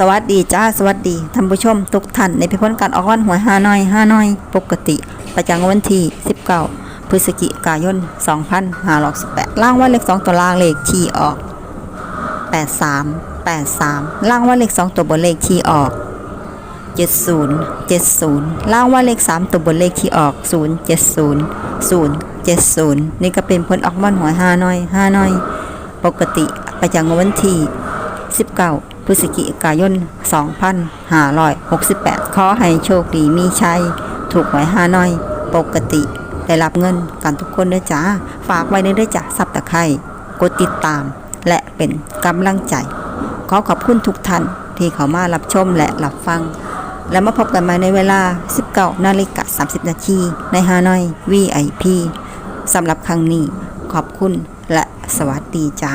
สวัสดีจ้าสวัสดีท่านผู้ชมทุกท่านในพิพ้นการออกวันหวยฮาน้อยฮาน้อย ปกติ ประจำวันที่ 19 พฤศจิกายน 2518ล่างว่าเลข2ตัวล่างเลขที่ออก 83 83ล่างว่าเลข2ตัวบนเลขที่ออก 70 70ล่างว่าเลข 3 ตัวบนเลขที่ออก 070 070 นี่ก็เป็นผลออกวันหวยฮาน้อยฮาน้อย ปกติประจำวันที่ 19 พฤศจิกายน 2568 ขอให้โชคดีมีชัย ถูกหวยฮาน้อย ปกติ ได้รับเงินกันทุกคนด้วยจ้า ฝากไว้ในด้วยจ้าซับตะไคร่กดติดตาม และเป็นกำลังใจ ขอขอบคุณทุกท่านที่เข้ามารับชมและรับฟัง แล้วมาพบกันใหม่ในเวลา 19นาฬิกา30 นาทีในฮานอย VIP สำหรับครั้งนี้ขอบคุณและสวัสดีจ้า